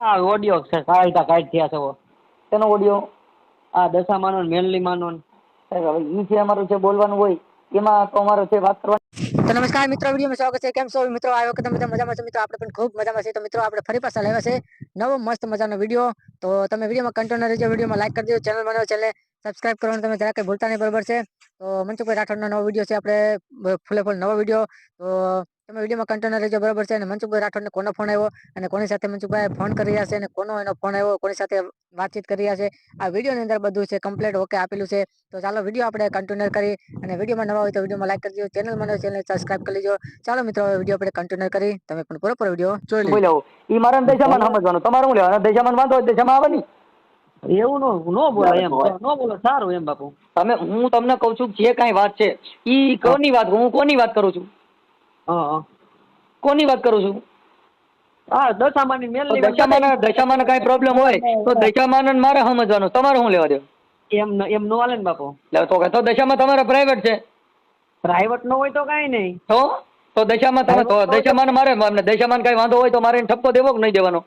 હા ઓડિયો છે સાહિતા કાઢ થયા છે, તેનો ઓડિયો આ દશામાનો માનો મેનલી માનો ઈ જે અમારું જે બોલવાનું હોય, એમાં તો અમારો જે વાત કરવાની તો નમસ્કાર મિત્રો, વિડીયોમાં સ્વાગત છે. કેમ છો? મિત્રો આ કે બધા મજામાં છો? મિત્રો, આપણે પણ ખૂબ મજામાં છે તો મિત્રો, આપણે ફરી પાછા લાવ્યા છે નવો મસ્ત મજાનો વીડિયો. તો તમે વિડીયોમાં કન્ટિન્યુ રહેજો, વિડીયોમાં લાઈક કરી દો ચેનલ બનાવો ચેનલ સબસ્ક્રાઇબ કરવાનું તમે જરાક ભૂલતા નહીં, બરોબર છે? તો મનસુખભાઈ રાઠોડનો નવો વીડિયો છે, આપણે ફૂલે ફૂલ નવો વીડિયો. તો તમે વિડીયોમાં કન્ટેનર રહેજો બરાબર છે અને મનસુખભાઈ રાઠોડને કોનો ફોન આવ્યો અને કોની સાથે મનસુખભાઈ ફોન કરી રહ્યા છે અને કોનો એનો ફોન આવ્યો કોની સાથે વાતચીત કરી રહ્યા છે આ વિડીયોની અંદર બધું છે કમ્પ્લીટ ઓકે આપેલું છે. તો ચાલો વીડિયો આપણે કન્ટિન્યુ કરી અને વિડીયોમાં નવા હોય તો વિડીયોમાં લાઈક કરી દો ચેનલ મને ચેનલ સબસ્ક્રાઇબ કરી લેજો. ચાલો મિત્રો હવે વીડિયો આપણે કન્ટિન્યુ કરી તમે પણ પૂરો વીડિયો જોઈ લો. ઈ મારા દેશામાં સમજવાનું તમારું શું લેવાનું? દેશામાં વાંધો દેશામાં દશામાં આવે નહીં. એવું નો નો બોલો એમ નો બોલો સારું એમ બાપુ. તમે હું તમને કહું છું જે કાંઈ વાત છે ઈ કોની વાત હું કોની વાત કરું છું? હા કોની વાત કરું છું? હા દશામાની તો મેનલી દશામાં દશામાં કાંઈ પ્રોબ્લેમ હોય તો દશામાં મારે સમજવાનું. તમારે શું લેવા દે એમ એમ નો હાલે ને બાપુ. તો કે તો દશામાં તમારે પ્રાઇવેટ છે. પ્રાઇવેટ નો હોય તો કાંઈ નહીં. તો? તો દશામાં તમે તો દશામાં મારે દશામાં કાંઈ વાંધો હોય તો મારે ઠપકો દેવો કે નહીં દેવાનો?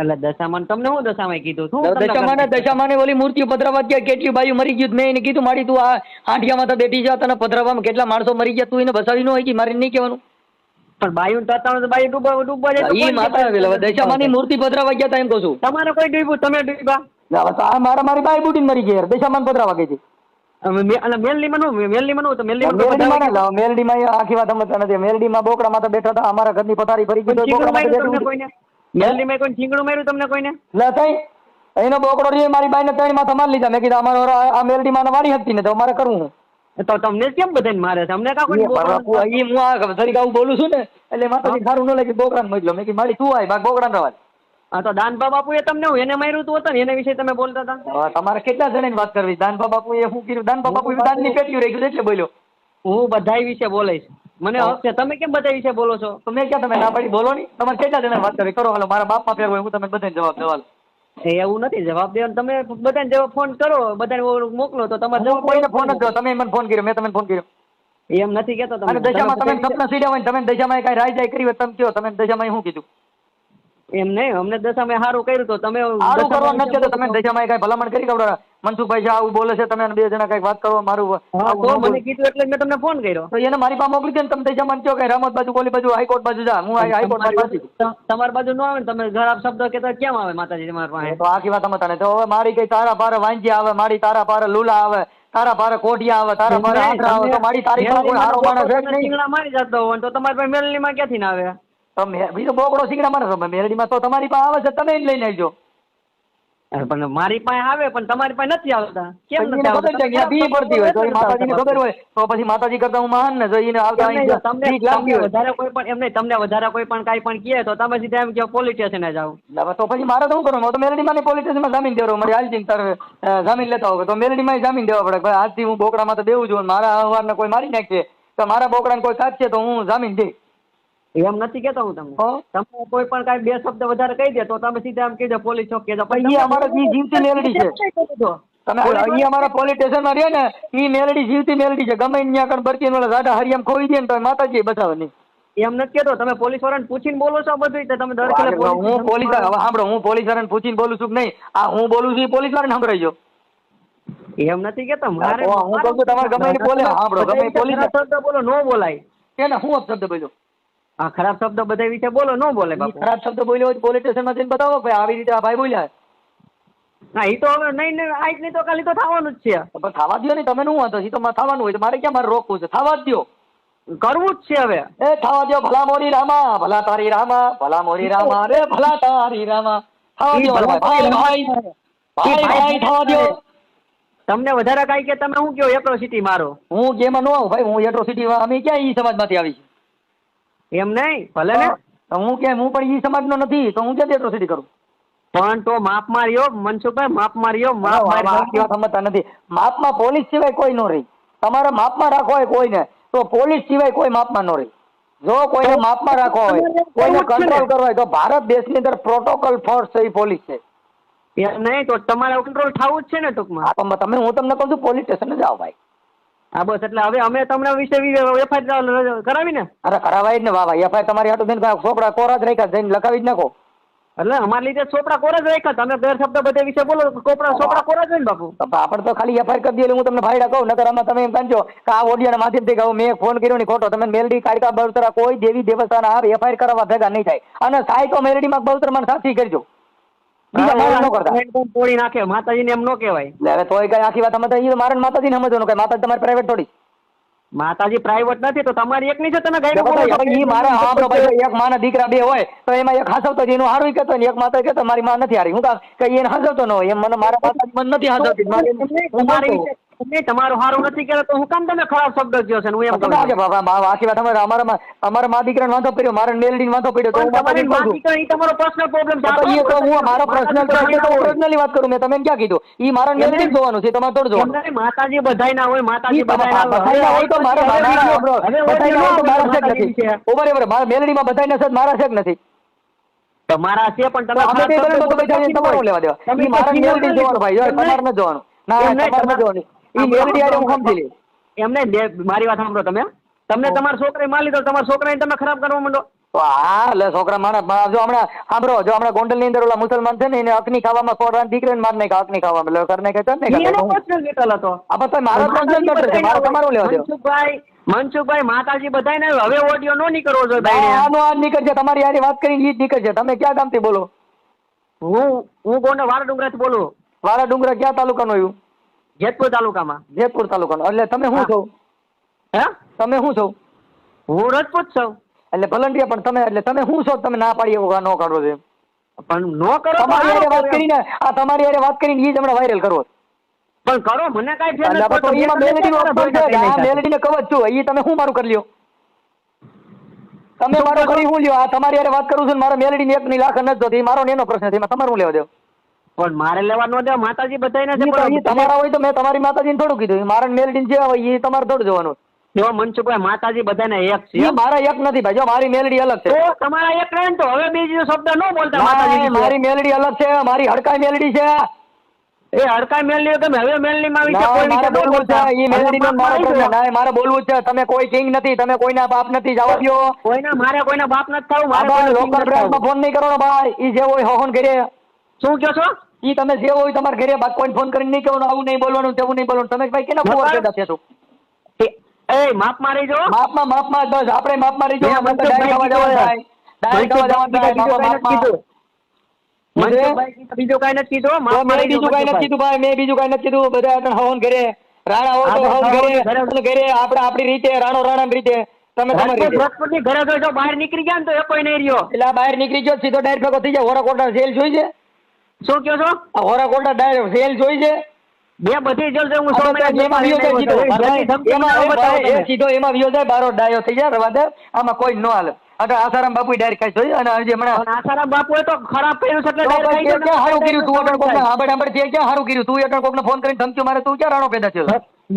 એટલે દશામાન તમને હું દશામાં કીધું? તમને દશામાને? દશામાને ઓલી મૂર્તિ પધરાવા ગયા કેટલી બાયું મરી ગયું મેં એને કીધું મારી તું આ આંઠિયામાં તો બેઠી જા તને પધરાવામાં કેટલા માણસો મરી ગયા તું એને બસાવી ન હોય કે મારે નહીં કહેવાનું. પણ બાયું તતાણું તો બાયું ડૂબવા ડૂબવા જાય ઈ માતા નહીં. દશામાની મૂર્તિ પધરાવા ગયા તા એમ કહું છું. તમારે કોઈ ડૂબ્યું? તમે ડૂબ્યા? આ મારા મારી બાઈ બુટીને મરી ગયા દશામાન પધરાવા ગઈ હતી. મેલડીમાં આખી વાત સમજતા નથી. મેલડીમાં બોકડામાં તો બેઠા હતા અમારા ઘરની પથારી ફરી ગઈ બોકડામાં બેઠું કોઈને મેનલીમાં કોઈ ચીંગડું માર્યું તમને કોઈને? લે થઈ એનો બોકડો રહ્યો મારી બાઈને ત્રણ માથા મારી લીધા. મેં કીધું અમારો આ- મેલડી મેલડીમાં વાળી હતી ને તો અમારે કરવું હું. તો તમને કેમ બધાને મારે છે? અમને કા કોઈ બોલવાનું? ઈ હું આ તરીકે આવું બોલું છું ને એટલે માતાજી સારું ન લાગે બોકડાને મોકલ્યો મેં કીધું મારી તું આય બાગ બોકડાને રવા દે. હા તો દાનભા બાપુ એ તમને હું એને માર્યું તું હતું ને એના વિશે તમે બોલતા હતા? તમારે કેટલા જણાની વાત કરવી? દાનભા બાપુ એ શું કર્યું દાનભા બાપુ દાનની પેટીયું રહી ગયું એટલે બોલ્યો. હું બધાય વિશે બોલાઈશ મને હક છે તમે કેમ બધા વિશે બોલો છો? તો મેં ક્યાં તમે ના પાડી? બોલો નહીં. તમારે કેટલા જણા વાત કરી. કરો હાલો મારા બાપમાં ફેર હોય હું તમને બધાને જવાબ દેવા એવું નથી જવાબ દેવાનો તમે બધાને જવાબ ફોન કરો બધાને મોકલો તો તમારે જવાબ કોઈને ફોન જ તમે મને ફોન કર્યો મેં તમને ફોન કર્યો. એમ નથી કેતો તમે. દશામાં તમે તમે સપના સીડ્યા હોય ને તમે દશામાં કઈ રાય જાય કરી હોય તમે કયો? તમે દશામાં શું કીધું? એમ નહીં અમને દશામાં સારું કર્યું તો તમે સારું કરવા નથી તો તમે દશામાં કઈ ભલામણ કરી કવડા મનસુખભાઈ છે આવું બોલે છે તમે બે જણા કંઈક વાત કરો મારું. મને કીધું એટલે મેં તમને ફોન કર્યો. તો એને મારી પાસે મોકલી દે ને તમે જમાન કયો કઈ રમત બાજુ કોલી બાજુ હાઈકોર્ટ બાજુ જા હું હાઈકોર્ટ બાજુ તમારી બાજુ ન આવે ને તમે ખરાબ શબ્દ કહેતા કેમ આવે માતાજી તમારી પાસે? તો આખી વાત તમે તો હવે મારી કઈ તારા પારે વાંજી આવે મારી તારા પારે લુલા આવે તારા પારે કોઢિયા આવે તારા પારે આંકડા આવે તો મારી તારી પાસે કોઈ હારો માણસ છે નહીં? મારી જતો હોય તો તમારી પાસે મેલની માં ક્યાંથી ના આવે? તમે બીજો બોકડો શીખડા માણસ હોય. મેરડીમાં તો તમારી પાસે આવે છે તમે જ લઈને આવજો. પણ મારી પાસે આવે પણ તમારી પાસે નથી આવતા. કેમ નથી ખબર છે કે આવતા બી પડતી હોય તો માતાજીને ખબર હોય. તો પછી માતાજી કરતા હું મહાન ને જોઈને આવતા તમને વધારે કોઈ પણ એમ નહીં તમને વધારે કોઈ પણ કાઈ પણ કહે તો તમે સીધા એમ કહો પોલીસ સ્ટેશને જાઓ. તો પછી મારે તો શું કરવાનું? તો મેલડીમાં ને પોલીસ સ્ટેશનમાં જામીન દેવાનો મારી હાલજી તારે જામીન લેતા હોય તો મેલડીમાં જામીન દેવા પડે. ભાઈ આજથી હું બોકડામાં તો દેવું છું મારા મારા અહવારને કોઈ મારી નાખશે. તો મારા બોકડાને કોઈ કાઢશે તો હું જામીન દઈશ. એમ નથી કેતો હું તમને. તમે કોઈ પણ કાંઈ બે શબ્દ વધારે કહી દે તો તમે સીધા એમ કહેજો પોલીસ ચોક કહેજો અમારો જીવતી મેલડી છે. તમે અહીંયા અમારા પોલીસ સ્ટેશનમાં રહે ને ઈ મેલડી જીવતી મેલડી છે. ગમે ત્યાં કણ બરતી ને ગાડા હરિયમ ખોઈ દે ને તો માતાજી બચાવે નહીં. એમ નથી કેતો. તમે પોલીસ વાળાને પૂછીને બોલો છો બધું તો તમે દર ખેલે હું પોલીસ હવે સાંભળો હું પોલીસ વાળાને પૂછીને બોલું છું કે નહીં. આ હું બોલું છું પોલીસ વાળાને સંભળાઈ એમ નથી કેતો. મારે હું કહું છું તમારે ગમે બોલે સાંભળો ગમે પોલીસ શબ્દ બોલો નો બોલાય. એને હું અપશબ્દ બોલ્યો? આ ખરાબ શબ્દ બધા વિશે બોલો નો બોલે બાપુ. ખરાબ શબ્દ બોલ્યો હોય પોલીસ સ્ટેશનમાં જઈને બતાવો ભાઈ આવી રીતે આ ભાઈ બોલ્યા. ના એ તો હવે નહીં નહીં આજ નહીં તો કાલે તો થવાનું જ છે. પણ થવા દો ને તમે શું વાંધો એ તો મારે થવાનું હોય તો મારે ક્યાં મારે રોકવું છે? થવા જ દો કરવું જ છે હવે. એ થવા દો ભલા મોરી રામા ભલા તારી રામા ભલા મોરી રામા રે ભલા તારી રામા. થવા દો ભાઈ ભાઈ. ભાઈ ભાઈ થવા દો તમને વધારે કાંઈ કે તમે હું કયો એટ્રોસિટી મારો? હું ગેમાં ન આવું ભાઈ હું એટ્રોસિટી અમે ક્યાં ઈ સમાજમાંથી આવી છે એમ નહીં? ભલે ને. તો હું કે હું પણ ઈ સમાજનો નથી તો હું ક્યાંથી એટ્રોસિટી કરું? પણ તો માપ માર્યો મનસુખભાઈ માપ માર્યો માપ માર્યો. સમજતા નથી. માપમાં પોલીસ સિવાય કોઈ નો રહી. તમારે માપમાં રાખો હોય કોઈને તો પોલીસ સિવાય કોઈ માપમાં નો રહી. જો કોઈને માપમાં રાખો હોય કોઈને કંટ્રોલ કરવો હોય તો ભારત દેશની અંદર પ્રોટોકોલ ફોર્સ છે એ પોલીસ છે. એમ નહીં તો તમારે કંટ્રોલ થવું જ છે ને ટૂંકમાં. તમે હું તમને કહું છું પોલીસ સ્ટેશન જાઓ ભાઈ. હા બસ એટલે હવે અમે તમને વિશે એફઆઈઆર કરાવી ને અરે કરાવાય જ ને વાહ ભાઈ એફઆઈઆર તમારી હાટું થઈને છોકરા કોરા જ રાખ્યા જઈને લખાવી જ નાખો. એટલે અમારા લીધે છોપરા કોર જ રાખ્યા તમે ગેર શબ્દ બધા વિશે બોલો તો છોપરા કોરા જ ને બાપુ? આપણે તો ખાલી એફઆઈઆર કરી દઈએ એટલે હું તમને ભાઈડા કહું નકર આમાં તમે એમ સમજો કે આ ઓડિયાના માધ્યમથી કહું મેં ફોન કર્યો નહીં ખોટો તમે મેલડી કાઢકા બળતરા કોઈ દેવી દેવસ્થાન આ એફઆઈઆર કરવા ભેગા નહીં થાય. અને સાય તો મેલડીમાં બળતર મને સાચી કરજો. બીજા મારા ન કરતા. એકદમ તોડી નાખે? માતાજીને એમ ન કહેવાય. એટલે તોય કઈ આખી વાત અમે તો ઈ મારે માતાજીને સમજવાનું કે માતાજી તમારી પ્રાઇવેટ થોડી. માતાજી પ્રાઇવેટ નથી તો તમારી એકની છે ઈ મારા હા ભાઈ એક માના દીકરા બે હોય તો એમાં એક હાસવતો એનું હારું કહેતો ને એક માતા કહેતો મારી માં નથી હારી. હું કામ કે એને હાસવતો ન હોય એમ મને મારા માતાજી મને નથી હાસવતી મારે એમ- તમને હું તમારી માનતો. વિશે- તમને તમારું સારું નથી કહેતો તો હું કામ તમે ખરાબ શબ્દ કહો છો હું એમ કહું છું. બાબા બા- વાત અમારા અમારા અમારા મા દીકરાને વાંધો પડ્યો મારા મેલડીને વાંધો પડ્યો તો હું તમારી માતાજીને કહું ઈ તમારો personal problem છે. તો હું મારો પર્સનલ છે તો હું વાત કરું મેં તમે એમ ક્યાં કીધું? ઈ મારા મેલડી જોવાનું છે તમારે થોડું જોવાનું. એમને માતાજી બધાય ના હોય માતાજી બધાય ના બધાયના હોય. તો મારા હોય તો છે. નથી મારા નથી. તમારા છે પણ તમે અમે બે બધાને તો બધા તમારું લેવા દેવા? ઈ મારા મેલડી જોવાનું ભાઈ. તમારે ન જોવાનું. ના તમારે ન તમારે- જોવાનું. એમને મારી વાત સાંભળો તમે. તમને તમારા છોકરાએ માર લીધો તમારા છોકરાને તમે ખરાબ કરવા માંડો. હા એટલે છોકરા માણસ જો હમણાં સાંભળો જો હમણાં ગોંડલની અંદર ઓલા મુસલમાન છે ને એને અકની ખાવામાં છોકરા દીકરીને માર નાખે અકની ખાવામાં. એટલે કરને કે ચાલ ને હતો. આ બધા મારો પર્સનલ matter છે મારો તમારો લેવા દો. મનસુખભાઈ મનસુખભાઈ માતાજી બધાય ને હવે ઓડિયો નો નીકળવો જોઈએ ભાઈ આનો આ નીકળશે. તમારી યારી વાત કરીને ઈ જ નીકળશે. તમે ક્યાં ગામથી બોલો? હું હું ગોંડલ વાળા ડુંગરાથી બોલું. વાળા ડુંગરા ક્યાં તાલુકાનો આવ્યું? જેતપુર તાલુકામાં જેતપુર તાલુકાનો. એટલે તમે શું છો? હે? તમે શું છો? હું રજપૂત છું. એટલે ભલંડિયા પણ તમે એટલે તમે શું છો? તમે ના પાડી એવું નો કાઢો છે પણ નો કરો તમારી હારે વાત. કરીને આ તમારી હારે વાત કરીને ઈ જ હમણાં વાયરલ કરો. પણ કરો મને કાઈ ફેર નથી પડતો. એમાં મેં મેલેડીનો તમને છે આ ભાઈ મેલેડીને કવચ છું ઈ તમે શું મારું કરી લ્યો? તમે મારો કરી? હું લ્યો? આ તમારી હારે વાત કરું છું ને મારો એક ની લાખ નથી જોતી મારો ને એનો પ્રશ્ન છે એમાં તમારું લેવા દેવ? પણ મારે લેવા નો દે માતાજી બધાયને છે પણ તમારા હોય તો મેં તમારી માતાજીને થોડું કીધું. મારે મેલેડીને જે હોય એ તમારે થોડું જવાનું. જો મનસુખભાઈ માતાજી બધાને એક છે. મારા એક નથી ભાઈ જો મારી મેલડી અલગ છે. તમારા એક રહે તો હવે બીજો શબ્દ ન બોલતા માતાજી મારી મેલડી અલગ છે મારી હડકાઈ મેલડી છે. એ હડકાઈ મેલડી તમે હવે મેલડી માં વિશે કોઈ વિશે બોલવું છે ઈ મેલડીનો હવે મારો. આવી ના, મારે બોલવું છે તમે કોઈ કિંગ નથી તમે કોઈના બાપ નથી જવા દ્યો. કોઈના મારે કોઈના બાપ નથી થવું મારે લોકલ બ્રાન્ડમાં ફોન નહીં કરો ને ભાઈ ઈ જે હોય હોહન ઘરે શું કહો છો? ઈ તમે જે હોય તમારે ઘરે બાકી કોઈ ફોન કરીને નહીં કહેવાનું આવું નહીં બોલવાનું તેવું નહીં બોલવાનું. તમે ભાઈ કેના ફોન પેદા થયા છો? એ- માપ બસ આપણે મેં ડાયરેક્ટ ડાયરેક્ટ બીજું કઈ નથી કીધું. મેં બીજું કઈ નથી કીધું ભાઈ. મેં બીજું કઈ નથી કીધું. બધા હવન ઘરે રાણા હોય તો હવન ઘરે ઘરે. આપણે આપણી રીતે રાણો રાણા રીતે. તમે તમારી ઘરે જો બહાર નીકળી ગયા ને તો એ કોઈ નહીં રહ્યો. એટલે બહાર નીકળી ગયો સીધો ડાયરેક્ટ ભેગો થઈ જાય હોરાકોટા સેલ જોઈ છે? શું કહો છો? હોરા કોટા ડાયરેક્ટ સેલ જોઈ છે. બે બધી જલસે હું સો મહિના જાય સીધો. એમાં વિયો જાય બારો ડાયો થઈ જાય રવા દે. આમાં કોઈ ન હાલે. અરે આસારામ બાપુ ડાયરેક્ટ ખાઈ જોઈ અને હજી હમણાં આસારામ બાપુએ તો ખરાબ કર્યું છે એટલે ડાયરેક્ટ તે સારું કર્યું? તું અટણ કોકને ગયો. હાંભળ હાંભળ તે ક્યાં સારું કર્યું? તું અટણ કોકને ફોન કરીને ધમકી મારે તું ક્યાં રાણો પેદા થયો?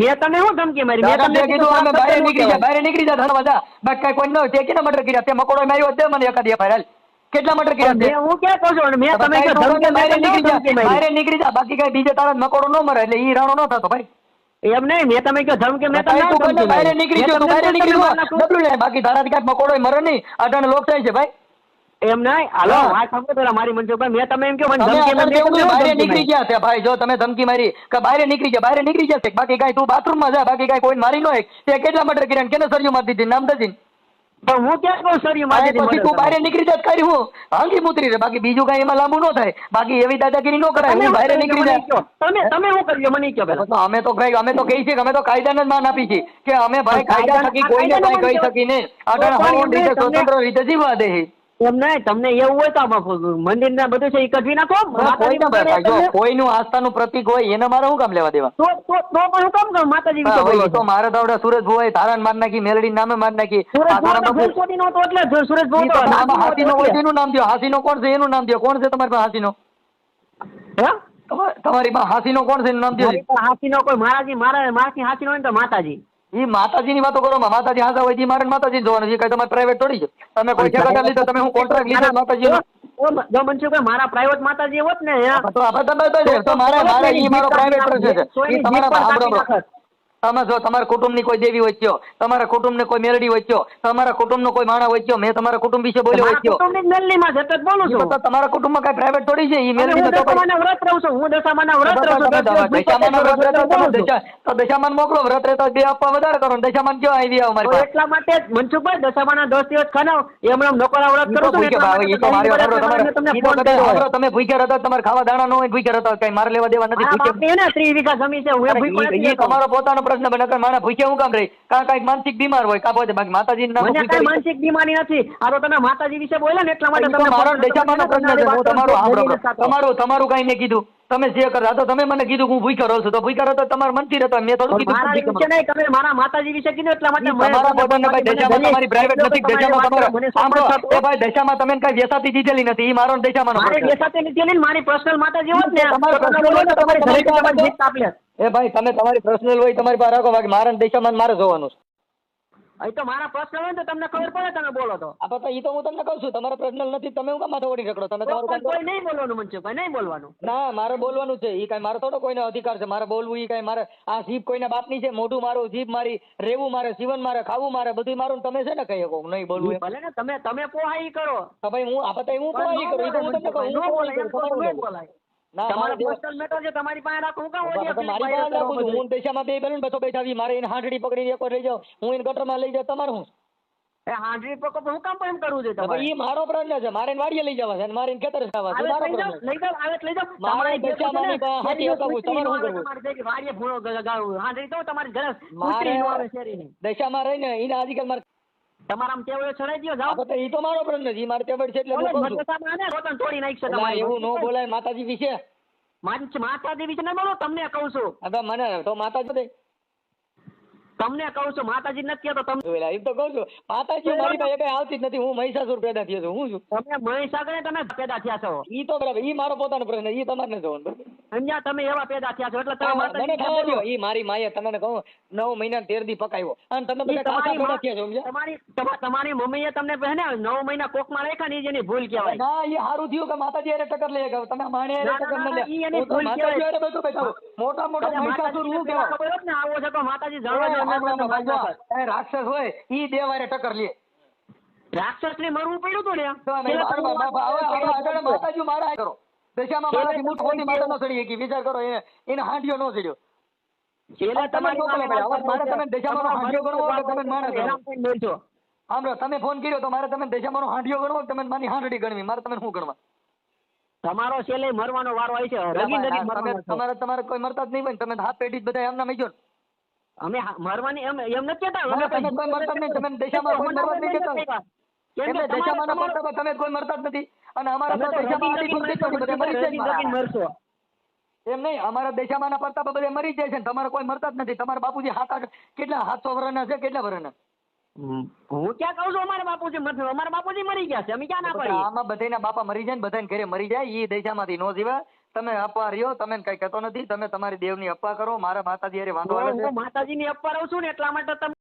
મેં તને શું ધમકી મારી? મેં તમને કીધું અમે બહાર નીકળી જા કીધું બહાર નીકળી જા ધનવા જા બાકી કોઈ ન હોય તે કેના મટર કર્યા? તે મકોડો માર્યો દે મને એકાદી હાલ. કેટલા મટર કર્યા તે? હું ક્યાં કહું છું? મેં તમે કે ધમકી મારી, નીકળી જા મારે નીકળી જા બાકી કઈ બીજે તારા મકોડો ન મરે એટલે ઈ રાણો ન થતો ભાઈ. એમ નહીં મેં તમે કહ્યું ધમકી મેં તમને તું કને બહાર નીકળી ગયો તું બહાર નીકળી ગયો ડબલું લે બાકી તારાથી કાંઈ મકોડો મરે નહીં. અટાણે લોક થાય છે ભાઈ. એમ નહીં? હાલો. વાત સાંભળો પેલા મારી મનસુખભાઈ મેં તમે એમ કહો મને ધમકી મેં છે, બહારે નીકળી ગયા છે ભાઈ. જો તમે ધમકી મારી કે બહાર નીકળી ગયા બહાર નીકળી ગયા છે. બાકી કાંઈ તું બાથરૂમમાં જા બાકી કાંઈ કોઈ મારી ન એક તે કેટલા મટર કર્યા કેને સરિયું મારી દીધી નામ દજી મારી. પણ હું ક્યાં કહું સર ભાઈ, પછી તું બહાર નીકળી જાત કરી હું. હાંગી મુતરી રે બાકી બીજું કાંઈ એમાં લાંબુ ન થાય. બાકી એવી દાદાગીરી ન કરાય હું બહાર નીકળી જાય તમે તમે શું કર્યું મને કહો પેલા અમે તો કઈ અમે તો કહી છીએ કે અમે તો કાયદાને જ માન આપી છીએ. કે અમે ભાઈ કાયદા થકી કોઈને કઈ કહી શકીને તો અટાણે રીતે સ્વતંત્ર રીતે જીવવા દે. એમ નહીં તમને એવું હોય તો મંદિર ના બધું છે એ કઢવી નાખો. કોઈ ના ભાઈ જો તો કોઈનું આસ્થાનું પ્રતીક હોય એને મારે શું કામ લેવા દેવા? તો તો પણ હું કામ કરું? માતાજી વિશે હા, બોલો ભાઈ, તો મારે તો આવડે સુરજ ભુવાએ તારાને માર નાખી મેલડી નામે માર નાખી. સુરજ ફૂલકોટી નો નામ હોય દ્યો હાથીનો કોણ છે? એનું નામ દો કોણ છે તમારી પાસે હાથીનો? હે? તમારી પાસે હાથીનો કોણ છે? એનું નામ દો હાથી નો કોઈ મારાજી મારા મારાથી હોય ને તો માતાજી. ઈ માતાજીની વાતો કરો માતાજી હાથા હોય ઈ મારે માતાજી જોવાનું છે કઈ તમારે પ્રાઇવેટ થોડી છે. તમે કોઈ ઠેકાદાર લીધો તમે હું કોન્ટ્રાક્ટ લીધો માતાજી જો મારા પ્રાઇવેટ માતાજી હોત ને તો આપણે તો તો મારે મારે ઈ મારો પ્રાઇવેટ પ્રશ્ન છે. તમારા સાંભળો તમે જો તમારા કુટુંબની કોઈ દેવી વચ્યો તમારા કુટુંબને કોઈ મેલડી વચ્યો તમારા કુટુંબનો કોઈ માણા વચ્યો મેં તમારા કુટુંબ વિશે બોલ્યો મેલડીમાં બોલું છું. તો તમારા કુટુંબમાં કઈ પ્રાઇવેટ થોડી છે? ઈ તો ભાઈ વ્રત રહું છું હું દશામાના વ્રત રહું છું વ્રત રહેતા તો મોકલો વ્રત રહેતા બે આપવા વધારે કરો દશામાન કયો આવી આવો મારી એટલા માટે મનસુખભાઈ દશામાના દસ દિવસ ખાનાવ એમ હમણાં નકોરા વ્રત કરો તો કરું છું ને ભૂખ્યા એટલા ભાઈ, તો મારી વાત સાંભળો, તમને તમારે- ફોન કર્યો તમે ભૂખ્યા રહેતા તમારે ખાવા દાણા ન હોય ભૂખ્યા રહેતા કઈ મારે લેવા દેવા નથી ભૂખ્યા ને ત્રીસ વીઘા જમીન છે હું ભૂખ્યો તમારો પોતાનો પ્રશ્ન બને કે માણસ ભૂખ્યા હું કામ રહી? કારણ કંઈક માનસિક બીમાર હોય? કાં પોતે બાકી માતાજી કઈ માનસિક બીમારી નથી. આ તો તમે માતાજી વિશે બોલ્યા ને એટલા માટે ઈ તો મારો દેશામાંનો પ્રશ્ન છે. હું તમારું તમારું તમારું કઈ મેં કીધું. તમે જે કરતા તો તમે મને કીધું હું ભૂખ્યો રહું છું. તો ભૂખ્યો રહો તો તમારા મનથી રહેતો મેં થોડું કીધું મારા વિશે નહીં તમે મારા માતાજી વિશે કીધું એટલા માટે તમારા પોતાના ભાઈ દશામાં તમારી પ્રાઇવેટ નથી દશામાં તમારે સાંભળો. એ ભાઈ દશામાં તમે કઈ વેસાતી દીધેલી નથી ઈ મારો ને દશામાંનો મારે પ્રશ્ન લીધેલી ને મારી પર્સનલ માતાજી હોત ને તમારે ઘરે આપી. એ ભાઈ તમે તમારી પર્સનલ હોય તમારી પાસે રાખો બાકી મારા દશામાં મારે જોવાનું છે. અહીં તો મારા પ્રશ્ન હોય ને તો તમને ખબર પડે તમે બોલો તો. આ તો ઈ તો હું તમને કહું છું તમારા પર્સનલ નથી તમે હું કામ માથે ઓડી રખડો તમે તમારું કામ કોઈ નહીં બોલવાનું મનસુખભાઈ નહીં બોલવાનું. ના મારે બોલવાનું છે ઈ કાંઈ મારે થોડો કોઈનો અધિકાર છે મારે બોલવું ઈ કાંઈ મારે આ જીભ કોઈના બાપની છે મોઢું મારું જીભ મારી રેવું મારે જીવન મારે ખાવું મારે બધું મારું તમે છે ને કહી શકો નહીં બોલવું ભલે ને તમે તમે પોહાઈ કરો. તો ભાઈ હું આ હું પોહાઈ કરું ઈ તો હું તમને કહું હું પોવાઈ કરું તમારું નહીં બોલો. બોલાય ના તમારા મારે મેટર છે તમારી પાસે રાખો હું કામ તો ઓડિયા તો મારી પાસે રાખું છું હું દેશામાં બે બેલું બસો બેઠા આવી મારે એને હાંડડી પકડીને એક લઈ જાઓ હું એને ગટરમાં લઈ જાઉં તમારું શું હાંડરી પકો હું કામ એમ કરવું છે તમારે મારો પ્રશ્ન છે મારે વાડીએ લઈ જવા છે અને મારે ખેતરે જવા છે મારો લઈ પ્રશ્ન જાઓ, આવે લઈ જાઓ. મારે તમારે જે દશામાની છે ને, પાસે હાથી હકાવું, તમારે શું કરવું? તમારે વાડીએ ભૂંડો ગાળવું. હાંડરી તો તમારી ઘરે. દશામાં રહીને એને આજકાલ મારે તમારે આમ ટેવડે ચડાઈ દો જાઓ. તો ઈ તો મારો પ્રશ્ન છે ઈ મારે ટેવડ છે એટલે હું કહું છું. રોટણ તોડી નાખશે તમારે એવું નો બોલાય માતાજી વિશે. માતાજી વિશે ન બોલો તમને કહું છું. હવે મને તો માતાજી તમને કહું છું માતાજી નથી કહેતો તમે પેલા એમ તો કહું છું માતાજી મારી પાસે કઈ આવતી જ નથી હું મહિષાસુર પેદા થયો છું હું છું? તમે મહિષાસુર તમે પેદા થયા છો. ઈ તો બરાબર ઈ મારો પોતાનો પ્રશ્ન ઈ તમારે જોવાનું સમજ્યા તમે એવા પેદા થયા છો એટલે તમે માતાજી ઈ મારી માએ તમને કહું નવ મહિના તેર દી પકાવ્યો. અને તમે બધા કાચા તમારી પેદા થયા છો તમારી તમારી મમ્મીએ તમને પહેને નવ મહિના કોકમાં રાખ્યા ને એની ભૂલ કહેવાય. ના ઈ સારું થયું કે માતાજી હારે ટક્કર લઈ ગયા તમે માણે ના, ટક્કર ન લે. મોટા મોટા મહિષાસુર હું કહેવાય. ખબર જ ને આવો છે તો માતાજી જાણવા. રાક્ષસ હોય ઈ બે વારે ટક્કર લે. રાક્ષસને મરવું પડ્યું ને તો માતાજી મારા કરો. દશામાં મારાથી મૂઠ ખોટી માતા ન સડી શકી. વિચાર કરો એને એને હાંડિયો ન ચડ્યો તમે ફોન કર્યો તો મારે તમે દશામાનો હાંડિયો ગણવો તમે મારી હાંડડી ગણવી? મારે તમે શું ગણવા? તમારો છેલ્લે મરવાનો વારો આવે છે. તમારે તમારે કોઈ મરતા જ નહીં હોય તમે હાથ પેઢી જ બધા એમના મેજો અમે મરવાની એમ એમ નથી કહેતા. અમે તમે કોઈ મરતા નહીં તમે દશામાં કોઈ મરવા નહીં કહેતા. કેમ કે દશામાના તમારો- તમે કોઈ મરતા જ નથી. અને અમારા તો દશામાં બધા મરી જાય મરશો. એમ નહીં અમારા દશામાના પડતા પર બધા મરી જાય છે તમારે કોઈ મરતા જ નથી. તમારા બાપુજી સાત આઠ કેટલા સાતસો વર્ષના છે કેટલા વર્ષના? હું ક્યાં કહું છું અમારા બાપુજી મરશે અમારા બાપુજી મરી ગયા છે અમે ક્યાં ના પડી આમાં બધાના બાપા મરી જાય ને બધાને ઘરે મરી જાય એ દશામાંથી નો જીવે. તમે અપવા રહ્યો તમે કઈ કહેતો નથી તમે તમારી દેવની અપવા કરો મારા માતાજી અરે વાંધો આવે છે. માતાજીની અપવા રહું છું ને એટલા માટે તમે